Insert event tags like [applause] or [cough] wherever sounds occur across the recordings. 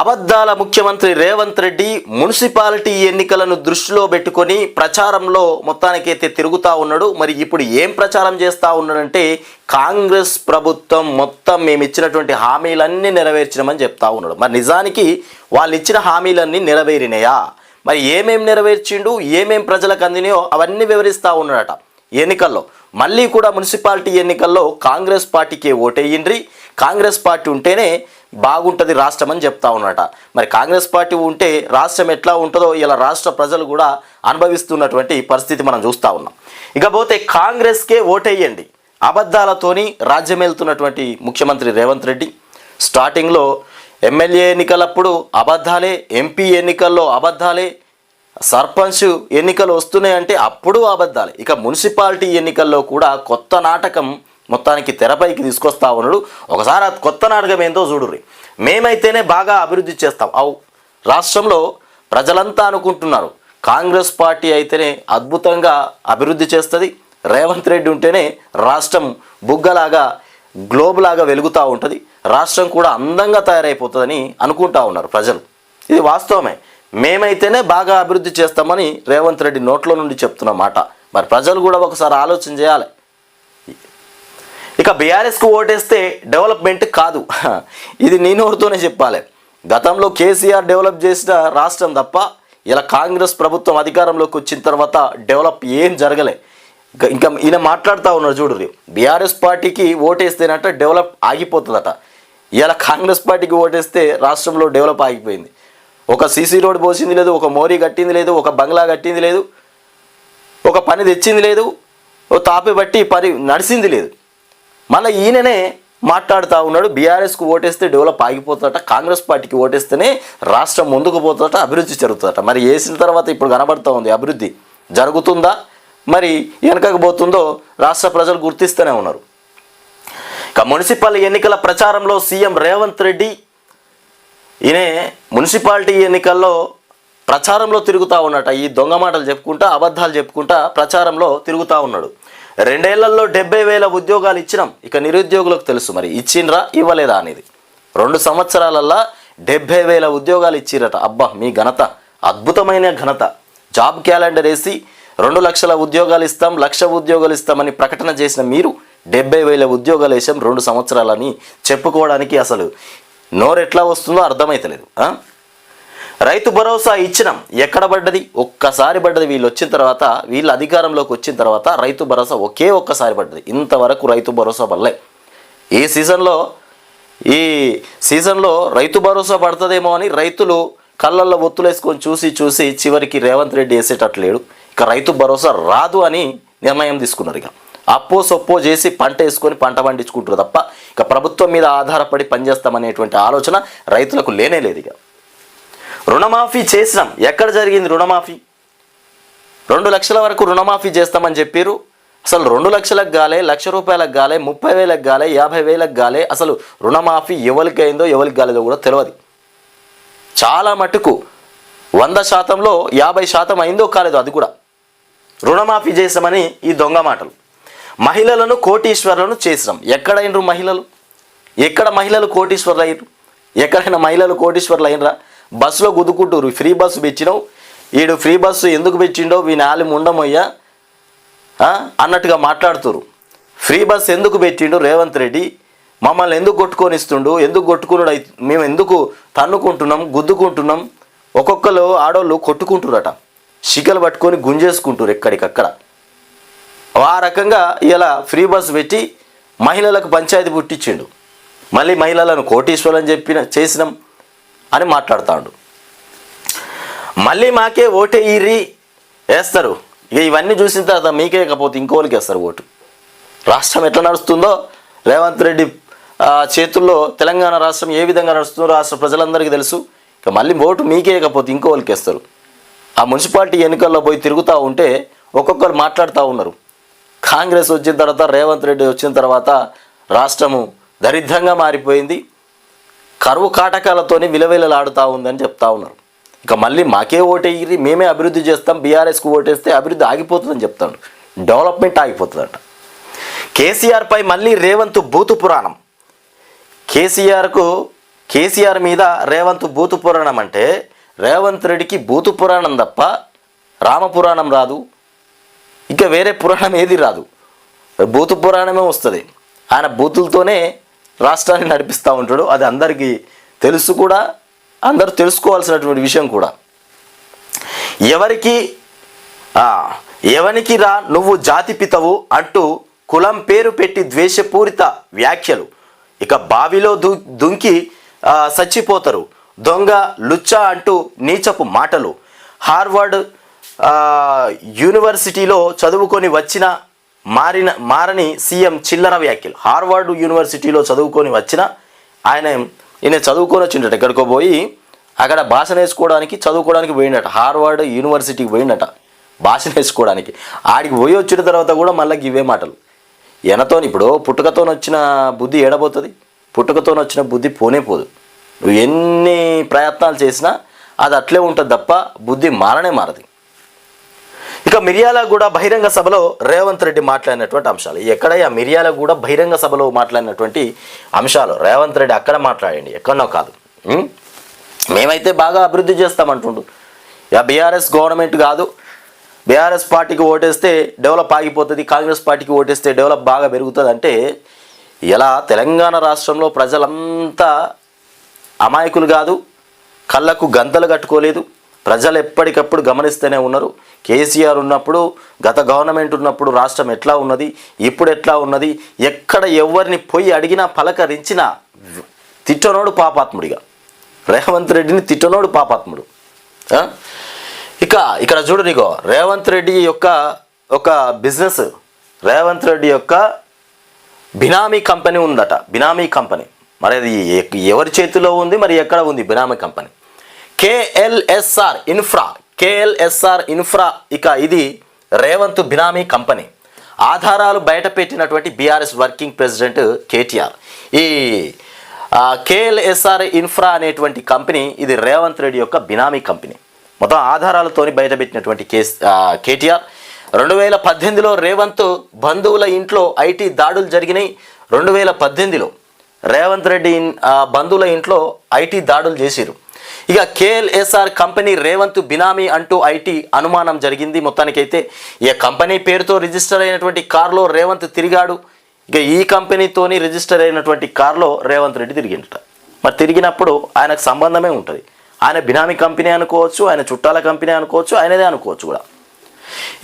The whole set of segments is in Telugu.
అబద్ధాల ముఖ్యమంత్రి రేవంత్ రెడ్డి మున్సిపాలిటీ ఎన్నికలను దృష్టిలో పెట్టుకొని ప్రచారంలో మొత్తానికైతే తిరుగుతూ ఉన్నాడు. మరి ఇప్పుడు ఏం ప్రచారం చేస్తూ ఉన్నాడంటే కాంగ్రెస్ ప్రభుత్వం మొత్తం మేము ఇచ్చినటువంటి హామీలన్నీ నెరవేర్చినామని చెప్తా ఉన్నాడు. మరి నిజానికి వాళ్ళు ఇచ్చిన హామీలన్నీ నెరవేరినాయా? మరి ఏమేం నెరవేర్చిండు? ఏమేం ప్రజలకు అందినాయో అవన్నీ వివరిస్తూ ఉన్నాడట. ఎన్నికల్లో మళ్ళీ కూడా మున్సిపాలిటీ ఎన్నికల్లో కాంగ్రెస్ పార్టీకే ఓటేయండ్రి. కాంగ్రెస్ పార్టీ ఉంటేనే బాగుంటుంది రాష్ట్రం అని చెప్తా ఉన్నట. మరి కాంగ్రెస్ పార్టీ ఉంటే రాష్ట్రం ఎట్లా ఉంటుందో ఇలా రాష్ట్ర ప్రజలు కూడా అనుభవిస్తున్నటువంటి పరిస్థితి మనం చూస్తూ ఉన్నాం. ఇకపోతే కాంగ్రెస్కే ఓటేయండి. అబద్ధాలతోని రాజ్యం వెళ్తున్నటువంటి ముఖ్యమంత్రి రేవంత్ రెడ్డి. స్టార్టింగ్లో ఎమ్మెల్యే ఎన్నికలప్పుడు అబద్ధాలే ఎంపీ ఎన్నికల్లో అబద్ధాలే సర్పంచ్ ఎన్నికలు వస్తున్నాయంటే అప్పుడు అబద్ధాలే. ఇక మున్సిపాలిటీ ఎన్నికల్లో కూడా కొత్త నాటకం మొత్తానికి తెరపైకి తీసుకొస్తా ఉన్నాడు. ఒకసారి ఆ కొత్త నాటకం ఏందో చూడుర్రి. మేమైతేనే బాగా అభివృద్ధి చేస్తాం. అవు రాష్ట్రంలో ప్రజలంతా అనుకుంటున్నారు. కాంగ్రెస్ పార్టీ అయితేనే అద్భుతంగా అభివృద్ధి చేస్తుంది. రేవంత్ రెడ్డి ఉంటేనే రాష్ట్రం బుగ్గలాగా గ్లోబ్ లాగా వెలుగుతూ ఉంటుంది. రాష్ట్రం కూడా అందంగా తయారైపోతుందని అనుకుంటా ఉన్నారు ప్రజలు. ఇది వాస్తవమే. మేమైతేనే బాగా అభివృద్ధి చేస్తామని రేవంత్ రెడ్డి నోట్లో నుండి చెప్తున్న మాట. మరి ప్రజలు కూడా ఒకసారి ఆలోచన చేయాలి. ఇక బీఆర్ఎస్కు ఓటేస్తే డెవలప్మెంట్ కాదు. [laughs] ఇది నేను నోరుతోనే చెప్పాలి. గతంలో కేసీఆర్ డెవలప్ చేసిన రాష్ట్రం తప్ప ఇలా కాంగ్రెస్ ప్రభుత్వం అధికారంలోకి వచ్చిన తర్వాత డెవలప్ ఏం జరగలే. ఇంకా- ఈయన మాట్లాడుతూ ఉన్నారు చూడుర్రి బీఆర్ఎస్ పార్టీకి ఓటేస్తేనట డెవలప్ ఆగిపోతుందట. ఇలా కాంగ్రెస్ పార్టీకి ఓటేస్తే రాష్ట్రంలో డెవలప్ ఆగిపోయింది. ఒక సీసీ రోడ్ పోసింది లేదు ఒక మోరీ కట్టింది లేదు ఒక బంగ్లా కట్టింది లేదు ఒక పని తెచ్చింది లేదు ఓ తాపి బట్టి పని నడిచింది లేదు. మళ్ళీ ఈయననే మాట్లాడుతూ ఉన్నాడు. బీఆర్ఎస్కు ఓటేస్తే డెవలప్ ఆగిపోతుందట కాంగ్రెస్ పార్టీకి ఓటేస్తేనే రాష్ట్రం ముందుకు పోతుందట అభివృద్ధి జరుగుతుందట మరి వేసిన తర్వాత ఇప్పుడు కనబడుతూ ఉంది అభివృద్ధి. జరుగుతుందా? మరి వెనకకపోతుందో రాష్ట్ర ప్రజలు గుర్తిస్తూనే ఉన్నారు. ఇక మున్సిపల్ ఎన్నికల ప్రచారంలో సీఎం రేవంత్ రెడ్డి ఈయనే మున్సిపాలిటీ ఎన్నికల్లో ప్రచారంలో తిరుగుతూ ఉన్నట. ఈ దొంగ మాటలు చెప్పుకుంటా అబద్ధాలు చెప్పుకుంటా ప్రచారంలో తిరుగుతూ ఉన్నాడు. రెండేళ్ళలో డెబ్బై వేల ఉద్యోగాలు ఇచ్చినాం. ఇక నిరుద్యోగులకు తెలుసు మరి ఇచ్చిండ్రా ఇవ్వలేదా అనేది. రెండు సంవత్సరాలల్లా డెబ్బై వేల ఉద్యోగాలు ఇచ్చిరట. అబ్బా మీ ఘనత. అద్భుతమైన ఘనత. జాబ్ క్యాలెండర్ వేసి రెండు లక్షల ఉద్యోగాలు ఇస్తాం లక్ష ఉద్యోగాలు ఇస్తామని ప్రకటన చేసిన మీరు డెబ్బై వేల ఉద్యోగాలు వేసాం రెండు సంవత్సరాలని చెప్పుకోవడానికి అసలు నోరెట్లా వస్తుందో అర్థమైతలేదు. రైతు భరోసా ఇచ్చినాం. ఎక్కడ పడ్డది? ఒక్కసారి పడ్డది. వీళ్ళు వచ్చిన తర్వాత వీళ్ళు అధికారంలోకి వచ్చిన తర్వాత రైతు భరోసా ఒకే ఒక్కసారి పడ్డది. ఇంతవరకు రైతు భరోసా పడలే. ఈ సీజన్లో ఈ సీజన్లో రైతు భరోసా పడుతుందేమో అని రైతులు కళ్ళల్లో ఒత్తులేసుకొని చూసి చూసి చివరికి రేవంత్ రెడ్డి వేసేటట్లు లేడు ఇక రైతు భరోసా రాదు అని నిర్ణయం తీసుకున్నారు ఇక. అప్పో సొప్పో చేసి పంట వేసుకొని పంట పండించుకుంటారు తప్ప ఇక ప్రభుత్వం మీద ఆధారపడి పనిచేస్తామనేటువంటి ఆలోచన రైతులకు లేనే లేదు ఇక. రుణమాఫీ చేసినాం. ఎక్కడ జరిగింది రుణమాఫీ? రెండు లక్షల వరకు రుణమాఫీ చేస్తామని చెప్పారు అసలు రెండు లక్షలకు గాలే లక్ష రూపాయలకు గాలే ముప్పై వేలకు గాలే యాభై వేలకు గాలే అసలు రుణమాఫీ ఎవరికి అయిందో ఎవరికి గాలేదో కూడా తెలియదు చాలా మటుకు వంద శాతంలో యాభై శాతం అయిందో కాలేదో అది కూడా. రుణమాఫీ చేసామని ఈ దొంగ మాటలు. మహిళలను కోటీశ్వరులను చేసినాం. ఎక్కడైనరు మహిళలు? ఎక్కడ మహిళలు కోటీశ్వరులు అయ్యారు ఎక్కడైనా మహిళలు కోటీశ్వరులు అయినరా? బస్సులో గుద్దుకుంటారు ఫ్రీ బస్సు పెంచినావు. వీడు ఫ్రీ బస్సు ఎందుకు పెట్టిండో వీని ఆలి ముండమయ్యా అన్నట్టుగా మాట్లాడుతురు ఫ్రీ బస్ ఎందుకు పెట్టిండు రేవంత్ రెడ్డి? మమ్మల్ని ఎందుకు కొట్టుకొనిస్తుండు? ఎందుకు కొట్టుకున్నాడు? మేము ఎందుకు తన్నుకుంటున్నాం గుద్దుకుంటున్నాం? ఒక్కొక్కరు ఆడోళ్ళు కొట్టుకుంటురట శికలు పట్టుకొని గుంజేసుకుంటారు ఎక్కడికక్కడ. ఆ రకంగా ఇలా ఫ్రీ బస్ పెట్టి మహిళలకు పంచాయతీ పుట్టించిండు. మళ్ళీ మహిళలను కోటీశ్వరులని చెప్పిన చేసినాం. అని మాట్లాడుతాడు. మళ్ళీ మాకే ఓటే ఈరి వేస్తారు. ఇక ఇవన్నీ చూసిన తర్వాత మీకే కాకపోతే ఇంకోళ్ళకి వేస్తారు ఓటు. రాష్ట్రం ఎట్లా నడుస్తుందో? రేవంత్ రెడ్డి చేతుల్లో తెలంగాణ రాష్ట్రం ఏ విధంగా నడుస్తుందో రాష్ట్ర ప్రజలందరికీ తెలుసు. ఇక మళ్ళీ ఓటు మీకే కాకపోతే ఇంకోళ్ళకి వేస్తారు. ఆ మున్సిపాలిటీ ఎన్నికల్లో పోయి తిరుగుతూ ఉంటే ఒక్కొక్కరు మాట్లాడుతూ ఉన్నారు. కాంగ్రెస్ వచ్చిన తర్వాత రేవంత్ రెడ్డి వచ్చిన తర్వాత రాష్ట్రము దరిద్రంగా మారిపోయింది. కరువు కాటకాలతోనే విలవిలలాడుతూ ఉందని చెప్తా ఉన్నారు. ఇక మళ్ళీ మాకే ఓటేయి మేమే అభివృద్ధి చేస్తాం బీఆర్ఎస్కు ఓటేస్తే అభివృద్ధి ఆగిపోతుందని చెప్తాడు డెవలప్మెంట్ ఆగిపోతుందంట. కేసీఆర్పై మళ్ళీ రేవంత్ బూతు పురాణం. కేసీఆర్కు కేసీఆర్ మీద రేవంత్ బూతు పురాణం అంటే రేవంత్ రెడ్డికి బూతు పురాణం తప్ప రామపురాణం రాదు. ఇంకా వేరే పురాణం ఏది రాదు. బూతు పురాణమే వస్తుంది. ఆయన బూతులతోనే రాష్ట్రాన్ని నడిపిస్తూ ఉంటాడు. అది అందరికీ తెలుసు కూడా. అందరూ తెలుసుకోవాల్సినటువంటి విషయం కూడా. ఎవరికి ఎవనికి రా నువ్వు జాతి పితవు అంటూ కులం పేరు పెట్టి ద్వేషపూరిత వ్యాఖ్యలు. ఇక బావిలో దు దుంకి చచ్చిపోతారు దొంగ లుచ్చా అంటూ నీచపు మాటలు. హార్వర్డ్ యూనివర్సిటీలో చదువుకొని వచ్చిన మారిన మారని సీఎం చిల్లర వ్యాఖ్యలు. హార్వర్డ్ యూనివర్సిటీలో చదువుకొని వచ్చిన ఆయన ఈయన చదువుకొని వచ్చిండట ఎక్కడికో పోయి అక్కడ భాష నేర్చుకోవడానికి చదువుకోవడానికి పోయిండట. హార్వర్డ్ యూనివర్సిటీకి పోయిండట భాష నేర్చుకోవడానికి. ఆడికి పోయి వచ్చిన తర్వాత కూడా మళ్ళీ ఇవే మాటలు. ఎనతోని ఇప్పుడు పుట్టుకతో వచ్చిన బుద్ధి ఏడబోతుంది? పుట్టుకతో వచ్చిన బుద్ధి పోనే పోదు. నువ్వు ఎన్ని ప్రయత్నాలు చేసినా అది అట్లే ఉంటుంది తప్ప బుద్ధి మారనే మారదు. ఇక మిర్యాలగూడ బహిరంగ సభలో రేవంత్ రెడ్డి మాట్లాడినటువంటి అంశాలు. ఎక్కడయ్యా మిర్యాలగూడ బహిరంగ సభలో మాట్లాడినటువంటి అంశాలు? రేవంత్ రెడ్డి అక్కడ మాట్లాడండి ఎక్కడనో కాదు. మేమైతే బాగా అభివృద్ధి చేస్తామంటుండు ఇక బీఆర్ఎస్ గవర్నమెంట్ కాదు. బీఆర్ఎస్ పార్టీకి ఓటేస్తే డెవలప్ ఆగిపోతుంది కాంగ్రెస్ పార్టీకి ఓటేస్తే డెవలప్ బాగా పెరుగుతుంది అంటే ఇలా తెలంగాణ రాష్ట్రంలో ప్రజలంతా అమాయకులు కాదు కళ్ళకు గంతలు కట్టుకోలేదు ప్రజలు ఎప్పటికప్పుడు గమనిస్తూనే ఉన్నారు. కేసీఆర్ ఉన్నప్పుడు గత గవర్నమెంట్ ఉన్నప్పుడు రాష్ట్రం ఎట్లా ఉన్నది ఇప్పుడు ఎట్లా ఉన్నది ఎక్కడ ఎవరిని పోయి అడిగినా పలకరించినా తిట్టనోడు పాపాత్ముడిగా. రేవంత్ రెడ్డిని తిట్టనోడు పాపాత్ముడు. ఇక ఇక్కడ చూడు నీకో రేవంత్ రెడ్డి యొక్క ఒక బిజినెస్ రేవంత్ రెడ్డి యొక్క బినామీ కంపెనీ ఉందట. బినామీ కంపెనీ. మరి అది ఎవరి చేతిలో ఉంది మరి ఎక్కడ ఉంది benami company? KLSR infra KLSR infra ఇక ఇది రేవంత్ బినామీ కంపెనీ. ఆధారాలు బయటపెట్టినటువంటి బీఆర్ఎస్ వర్కింగ్ ప్రెసిడెంట్ కేటీఆర్. ఈ కేఎల్ఎస్ఆర్ ఇన్ఫ్రా అనేటువంటి కంపెనీ ఇది రేవంత్ రెడ్డి యొక్క బినామీ కంపెనీ. మొత్తం ఆధారాలతోని బయటపెట్టినటువంటి కేస్ కేటీఆర్. రెండు వేల పద్దెనిమిదిలో రేవంత్ బంధువుల ఇంట్లో ఐటీ దాడులు జరిగినాయి. రెండు వేల పద్దెనిమిదిలో రేవంత్ రెడ్డి బంధువుల ఇంట్లో ఐటీ దాడులు చేసిరు ఇక కేఎల్ఎస్ఆర్ కంపెనీ రేవంత్ బినామీ అంటూ ఐటీ అనుమానం జరిగింది. మొత్తానికైతే ఇక కంపెనీ పేరుతో రిజిస్టర్ అయినటువంటి కారులో రేవంత్ తిరిగాడు. ఇక ఈ కంపెనీతోని రిజిస్టర్ అయినటువంటి కారులో రేవంత్ రెడ్డి తిరిగిండట. మరి తిరిగినప్పుడు ఆయనకు సంబంధమే ఉంటుంది. ఆయన బినామీ కంపెనీ అనుకోవచ్చు ఆయన చుట్టాల కంపెనీ అనుకోవచ్చు ఆయనదే అనుకోవచ్చు కూడా.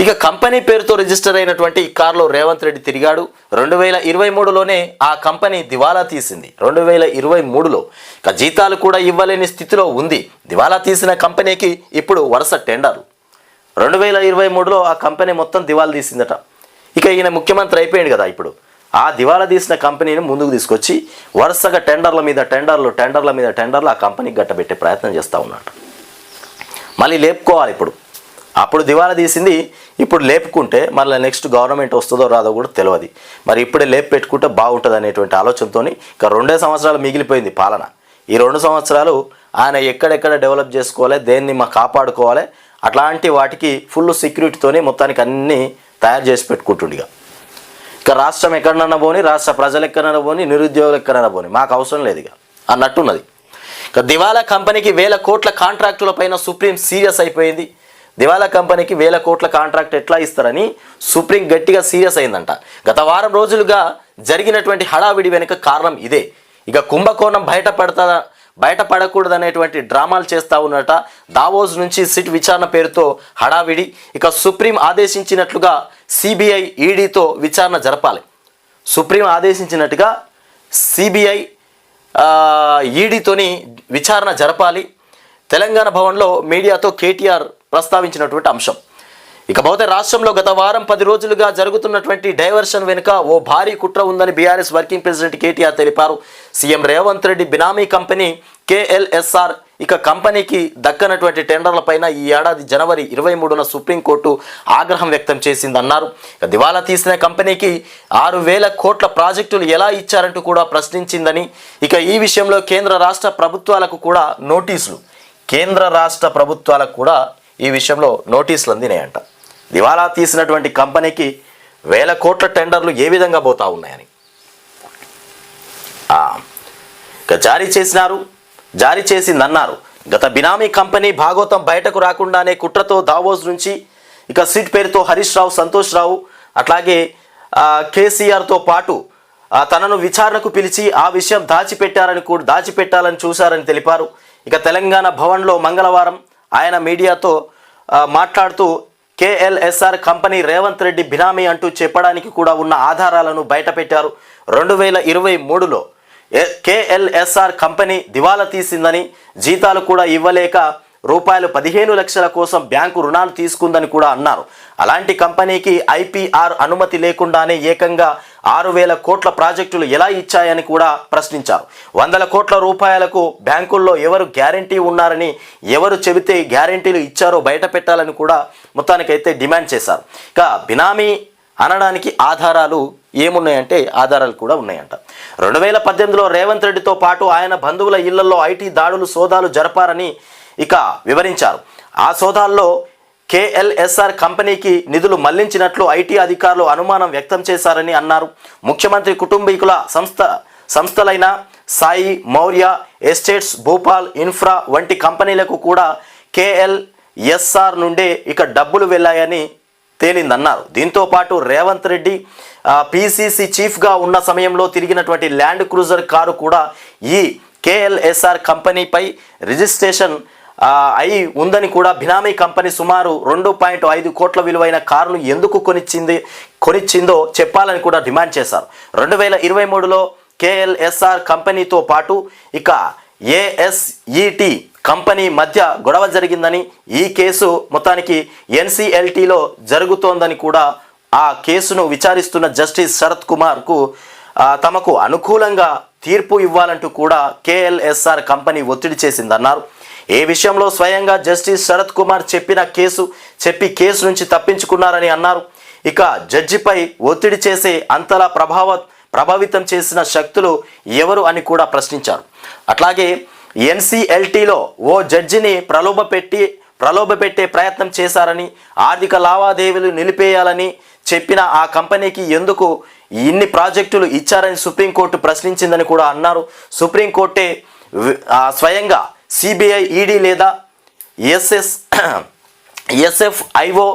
ఇక కంపెనీ పేరుతో రిజిస్టర్ అయినటువంటి ఈ కారులో రేవంత్ రెడ్డి తిరిగాడు. రెండు వేల ఇరవై మూడులోనే ఆ కంపెనీ దివాలా తీసింది. రెండు వేల ఇరవై మూడులో ఇక జీతాలు కూడా ఇవ్వలేని స్థితిలో ఉంది. దివాలా తీసిన కంపెనీకి ఇప్పుడు వరుస టెండర్లు రెండు వేల ఇరవై మూడులో ఆ కంపెనీ మొత్తం దివాలా తీసిందట. ఇక ఈయన ముఖ్యమంత్రి అయిపోయాడు కదా ఇప్పుడు. ఆ దివాలా తీసిన కంపెనీని ముందుకు తీసుకొచ్చి వరుసగా టెండర్ల మీద టెండర్లు టెండర్ల మీద టెండర్లు ఆ కంపెనీకి గట్టబెట్టే ప్రయత్నం చేస్తూ ఉన్నాడు. మళ్ళీ లేపుకోవాలి ఇప్పుడు. అప్పుడు దివాలా తీసింది ఇప్పుడు లేపుకుంటే మళ్ళీ నెక్స్ట్ గవర్నమెంట్ వస్తుందో రాదో కూడా తెలియదు మరి ఇప్పుడే లేపు పెట్టుకుంటే బాగుంటుంది అనేటువంటి ఆలోచనతో ఇక రెండే సంవత్సరాలు మిగిలిపోయింది పాలన. ఈ రెండు సంవత్సరాలు ఆయన ఎక్కడెక్కడ డెవలప్ చేసుకోవాలి దేన్ని మా కాపాడుకోవాలి అట్లాంటి వాటికి ఫుల్ సెక్యూరిటీతోని మొత్తానికి అన్నీ తయారు చేసి పెట్టుకుంటుండగా ఇక. రాష్ట్రం ఎక్కడన్నా పోని రాష్ట్ర ప్రజలు ఎక్కడన్నా పోని నిరుద్యోగులు ఎక్కడన్నా పోని మాకు అవసరం లేదు ఇక. అన్నట్టున్నది. ఇక దివాలా కంపెనీకి వేల కోట్ల కాంట్రాక్టుల పైన సుప్రీం సీరియస్ అయిపోయింది. దివాలా కంపెనీకి వేల కోట్ల కాంట్రాక్ట్ ఎట్లా ఇస్తారని సుప్రీం గట్టిగా సీరియస్ అయిందంట. గత వారం రోజులుగా జరిగినటువంటి హడావిడి వెనుక కారణం ఇదే. ఇక కుంభకోణం బయటపడతా బయటపడకూడదనేటువంటి డ్రామాలు చేస్తూ ఉన్నట. దావోస్ నుంచి సిట్ విచారణ పేరుతో హడావిడి. ఇక సుప్రీం ఆదేశించినట్లుగా సిబిఐ ఈడీతో విచారణ జరపాలి. సుప్రీం ఆదేశించినట్టుగా సిబిఐ ఈడీతోని విచారణ జరపాలి. తెలంగాణ భవన్లో మీడియాతో కేటీఆర్ ప్రస్తావించినటువంటి అంశం. ఇకపోతే రాష్ట్రంలో గత వారం పది రోజులుగా జరుగుతున్నటువంటి డైవర్షన్ వెనుక ఓ భారీ కుట్ర ఉందని బీఆర్ఎస్ వర్కింగ్ ప్రెసిడెంట్ కేటీఆర్ తెలిపారు. CM Revanth Reddy benami company KLSR ఇక కంపెనీకి దక్కనటువంటి టెండర్లపైన ఈ ఏడాది జనవరి ఇరవై మూడున సుప్రీంకోర్టు ఆగ్రహం వ్యక్తం చేసిందన్నారు. ఇక దివాలా తీసిన కంపెనీకి ఆరు వేల కోట్ల ప్రాజెక్టులు ఎలా ఇచ్చారంటూ కూడా ప్రశ్నించిందని ఇక ఈ విషయంలో కేంద్ర రాష్ట్ర ప్రభుత్వాలకు కూడా నోటీసులు. కేంద్ర రాష్ట్ర ప్రభుత్వాలకు కూడా ఈ విషయంలో నోటీసులు అందినాయంట దివాలా తీసినటువంటి కంపెనీకి వేల కోట్ల టెండర్లు ఏ విధంగా పోతా ఉన్నాయని. ఇక జారీ చేసినారు జారీ చేసిందన్నారు గత బినామీ కంపెనీ భాగోతం బయటకు రాకుండానే కుట్రతో దావోస్ నుంచి ఇక సీట్ పేరుతో హరీష్ రావు సంతోష్ రావు అట్లాగే కేసీఆర్తో పాటు తనను విచారణకు పిలిచి ఆ విషయం దాచిపెట్టారని కూడా దాచిపెట్టాలని చూశారని తెలిపారు. ఇక తెలంగాణ భవన్లో మంగళవారం ఆయన మీడియాతో మాట్లాడుతూ కేఎల్ఎస్ఆర్ కంపెనీ రేవంత్ రెడ్డి బినామీ అంటూ చెప్పడానికి కూడా ఉన్న ఆధారాలను బయటపెట్టారు. రెండు వేల ఇరవై మూడులో కేఎల్ఎస్ఆర్ కంపెనీ దివాలా తీసిందని జీతాలు కూడా ఇవ్వలేక రూపాయలు పదిహేను లక్షల కోసం బ్యాంకు రుణాలు తీసుకుందని కూడా అన్నారు. అలాంటి కంపెనీకి ఐపీఆర్ అనుమతి లేకుండానే ఏకంగా ఆరు వేల కోట్ల ప్రాజెక్టులు ఎలా ఇచ్చాయని కూడా ప్రశ్నించారు. వందల కోట్ల రూపాయలకు బ్యాంకుల్లో ఎవరు గ్యారంటీ ఉన్నారని ఎవరు చెబితే గ్యారంటీలు ఇచ్చారో బయట పెట్టాలని కూడా మొత్తానికైతే డిమాండ్ చేశారు. ఇక బినామీ అనడానికి ఆధారాలు ఏమున్నాయంటే ఆధారాలు కూడా ఉన్నాయంట. రెండు వేల పద్దెనిమిదిలో రేవంత్ రెడ్డితో పాటు ఆయన బంధువుల ఇళ్ళలో ఐటీ దాడులు సోదాలు జరపారని ఇక వివరించారు. ఆ సోదాల్లో కేఎల్ఎస్ఆర్ కంపెనీకి నిధులు మళ్ళించినట్లు ఐటీ అధికారులు అనుమానం వ్యక్తం చేశారని అన్నారు. ముఖ్యమంత్రి కుటుంబీకుల సంస్థ సంస్థలైన సాయి మౌర్య ఎస్టేట్స్ భూపాల్ ఇన్ఫ్రా వంటి కంపెనీలకు కూడా కేఎల్ఎస్ఆర్ నుండే ఇక డబ్బులు వెళ్ళాయని తేలిందన్నారు. దీంతో పాటు రేవంత్ రెడ్డి పిసిసి చీఫ్గా ఉన్న సమయంలో తిరిగినటువంటి ల్యాండ్ క్రూజర్ కారు కూడా ఈ కేఎల్ఎస్ఆర్ కంపెనీపై రిజిస్ట్రేషన్ అయి ఉందని కూడా బినామీ కంపెనీ సుమారు రెండు పాయింట్ ఐదు కోట్ల విలువైన కారును ఎందుకు కొనిచ్చింది కొనిచ్చిందో చెప్పాలని కూడా డిమాండ్ చేశారు. రెండు వేల ఇరవై మూడులో కేఎల్ఎస్ఆర్ కంపెనీతో పాటు ఇక ఏఎస్ఈటి కంపెనీ మధ్య గొడవ జరిగిందని ఈ కేసు మొత్తానికి ఎన్సిఎల్టీలో జరుగుతోందని కూడా ఆ కేసును విచారిస్తున్న జస్టిస్ శరత్ కుమార్కు తమకు అనుకూలంగా తీర్పు ఇవ్వాలంటూ కూడా కేఎల్ఎస్ఆర్ కంపెనీ ఒత్తిడి చేసిందన్నారు. ఏ విషయంలో స్వయంగా జస్టిస్ శరత్ కుమార్ చెప్పిన కేసు చెప్పి కేసు నుంచి తప్పించుకున్నారని అన్నారు. ఇక జడ్జిపై ఒత్తిడి చేసే అంతలా ప్రభావ ప్రభావితం చేసిన శక్తులు ఎవరు అని కూడా ప్రశ్నించారు. అట్లాగే ఎన్సిఎల్టీలో ఓ జడ్జిని ప్రలోభపెట్టి ప్రలోభపెట్టే ప్రయత్నం చేశారని ఆర్థిక లావాదేవీలు నిలిపేయాలని చెప్పిన ఆ కంపెనీకి ఎందుకు ఇన్ని ప్రాజెక్టులు ఇచ్చారని సుప్రీంకోర్టు ప్రశ్నించిందని కూడా అన్నారు. సుప్రీంకోర్టే స్వయంగా సిబిఐ ఈడీ లేదా ఎస్ఎస్ ఎస్ఎఫ్ఐఓ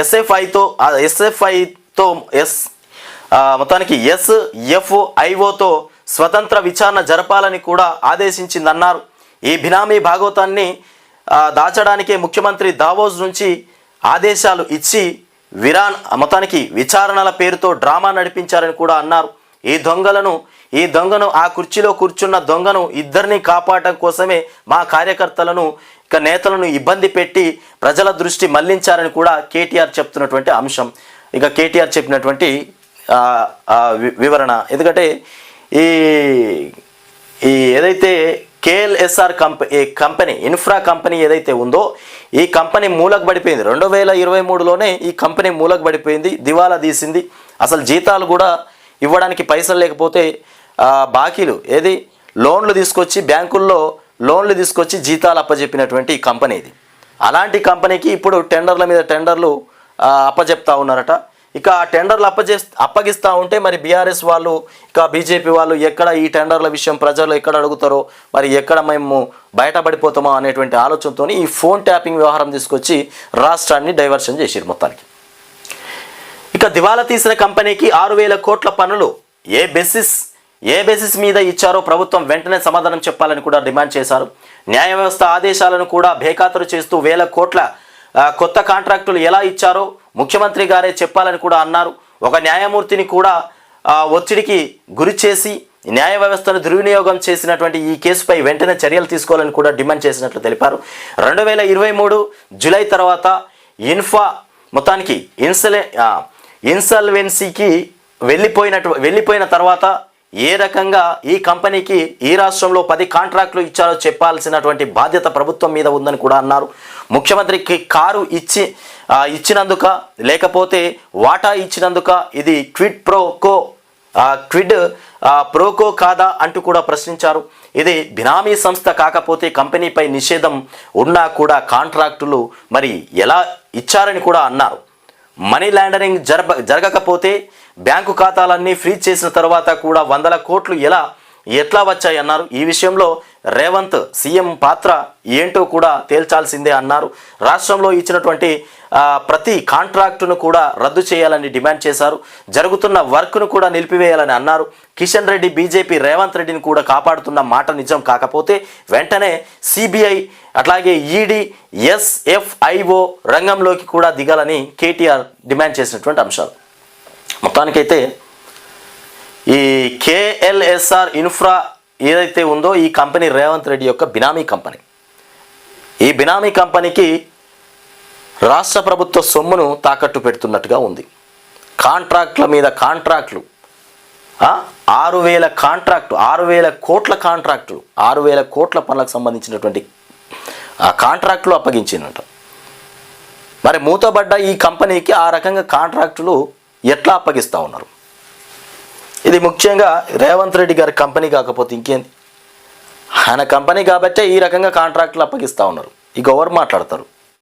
ఎస్ఎఫ్ఐతో ఎస్ఎఫ్ఐతో ఎస్ మొత్తానికి ఎస్ఎఫ్ఐఓతో స్వతంత్ర విచారణ జరపాలని కూడా ఆదేశించిందన్నారు. ఈ బినామీ భాగవతాన్ని దాచడానికే ముఖ్యమంత్రి దావోస్ నుంచి ఆదేశాలు ఇచ్చి విరాన్ మొత్తానికి విచారణల పేరుతో డ్రామా నడిపించారని కూడా అన్నారు. ఈ దొంగలను ఈ దొంగను ఆ కుర్చీలో కూర్చున్న దొంగను ఇద్దరిని కాపాడటం కోసమే మా కార్యకర్తలను ఇక నేతలను ఇబ్బంది పెట్టి ప్రజల దృష్టి మళ్ళించారని కూడా కేటీఆర్ చెప్తున్నటువంటి అంశం. ఇక కేటీఆర్ చెప్పినటువంటి వి- వివరణ. ఎందుకంటే ఈ ఈ ఏదైతే KLSR company company infra company ఏదైతే ఉందో ఈ కంపెనీ మూలకు పడిపోయింది. రెండు వేల ఇరవై మూడులోనే ఈ కంపెనీ మూలకు పడిపోయింది దివాలా తీసింది. అసలు జీతాలు కూడా ఇవ్వడానికి పైసలు లేకపోతే బాకీలు ఏది? లోన్లు తీసుకొచ్చి బ్యాంకుల్లో లోన్లు తీసుకొచ్చి జీతాలు అప్పజెప్పినటువంటి ఈ కంపెనీ ఇది. అలాంటి కంపెనీకి ఇప్పుడు టెండర్ల మీద టెండర్లు అప్పజెప్తా ఉన్నారట. ఇక ఆ టెండర్లు అప్పజే అప్పగిస్తూ ఉంటే మరి బీఆర్ఎస్ వాళ్ళు ఇక బీజేపీ వాళ్ళు ఎక్కడ ఈ టెండర్ల విషయం ప్రజలు ఎక్కడ అడుగుతారో మరి ఎక్కడ మేము బయటపడిపోతామో అనేటువంటి ఆలోచనతో ఈ ఫోన్ ట్యాపింగ్ వ్యవహారం తీసుకొచ్చి రాష్ట్రాన్ని డైవర్షన్ చేసారు మొత్తానికి. ఇక దివాలా తీసిన కంపెనీకి ఆరు వేల కోట్ల పనులు ఏ బేసిస్ ఏ బేసిస్ మీద ఇచ్చారో ప్రభుత్వం వెంటనే సమాధానం చెప్పాలని కూడా డిమాండ్ చేశారు. న్యాయ వ్యవస్థ ఆదేశాలను కూడా బేఖాతరు చేస్తూ వేల కోట్ల కొత్త కాంట్రాక్టులు ఎలా ఇచ్చారో ముఖ్యమంత్రి గారే చెప్పాలని కూడా అన్నారు. ఒక న్యాయమూర్తిని కూడా ఒత్తిడికి గురి చేసి న్యాయ వ్యవస్థను దుర్వినియోగం చేసినటువంటి ఈ కేసుపై వెంటనే చర్యలు తీసుకోవాలని కూడా డిమాండ్ చేసినట్లు తెలిపారు. రెండు వేల ఇరవై మూడు జూలై తర్వాత ఇన్ఫా మొత్తానికి ఇన్సలే ఇన్సల్వెన్సీకి వెళ్ళిపోయినట్టు వెళ్ళిపోయిన తర్వాత ఏ రకంగా ఈ కంపెనీకి ఈ రాష్ట్రంలో పది కాంట్రాక్టులు ఇచ్చారో చెప్పాల్సినటువంటి బాధ్యత ప్రభుత్వం మీద ఉందని కూడా అన్నారు. ముఖ్యమంత్రికి కారు ఇచ్చి ఇచ్చినందుక లేకపోతే వాటా ఇచ్చినందుక ఇది క్విడ్ ప్రోకో క్విడ్ ప్రోకో కాదా అంటూ కూడా ప్రశ్నించారు. ఇది బినామీ సంస్థ కాకపోతే కంపెనీపై నిషేధం ఉన్నా కూడా కాంట్రాక్టులు మరి ఎలా ఇచ్చారని కూడా అన్నారు. మనీ లాండరింగ్ జరగకపోతే బ్యాంకు ఖాతాలన్నీ ఫ్రీజ్ చేసిన తర్వాత కూడా వందల కోట్లు ఎలా ఎట్లా వచ్చాయి అన్నారు. ఈ విషయంలో రేవంత్ సీఎం పాత్ర ఏంటో కూడా తేల్చాల్సిందే అన్నారు. రాష్ట్రంలో ఇచ్చినటువంటి ప్రతి కాంట్రాక్టును కూడా రద్దు చేయాలని డిమాండ్ చేశారు. జరుగుతున్న వర్క్ను కూడా నిలిపివేయాలని అన్నారు. కిషన్ రెడ్డి బీజేపీ రేవంత్ రెడ్డిని కూడా కాపాడుతున్న మాట నిజం కాకపోతే వెంటనే సిబిఐ అట్లాగే ఈడీ ఎస్ఎఫ్ఐఓ రంగంలోకి కూడా దిగాలని కేటీఆర్ డిమాండ్ చేసినటువంటి అంశాలు. మొత్తానికైతే ఈ కేఎల్ఎస్ఆర్ ఇన్ఫ్రా ఏదైతే ఉందో ఈ కంపెనీ రేవంత్ రెడ్డి యొక్క బినామీ కంపెనీ. ఈ బినామీ కంపెనీకి రాష్ట్ర ప్రభుత్వ సొమ్మును తాకట్టు పెడుతున్నట్టుగా ఉంది. కాంట్రాక్ట్ల మీద కాంట్రాక్ట్లు ఆరు వేల కాంట్రాక్టు ఆరు వేల కోట్ల కాంట్రాక్టులు ఆరు వేల కోట్ల పనులకు సంబంధించినటువంటి ఆ కాంట్రాక్టులు అప్పగించిందంట. మరి మూతబడ్డ ఈ కంపెనీకి ఆ రకంగా కాంట్రాక్టులు ఎట్లా అప్పగిస్తూ ఉన్నారు? ఇది ముఖ్యంగా రేవంత్ రెడ్డి గారి కంపెనీ కాకపోతే ఇంకేంది? ఆయన కంపెనీ కాబట్టే ఈ రకంగా కాంట్రాక్టులు అప్పగిస్తూ ఉన్నారు. ఇక ఎవరు మాట్లాడతారు.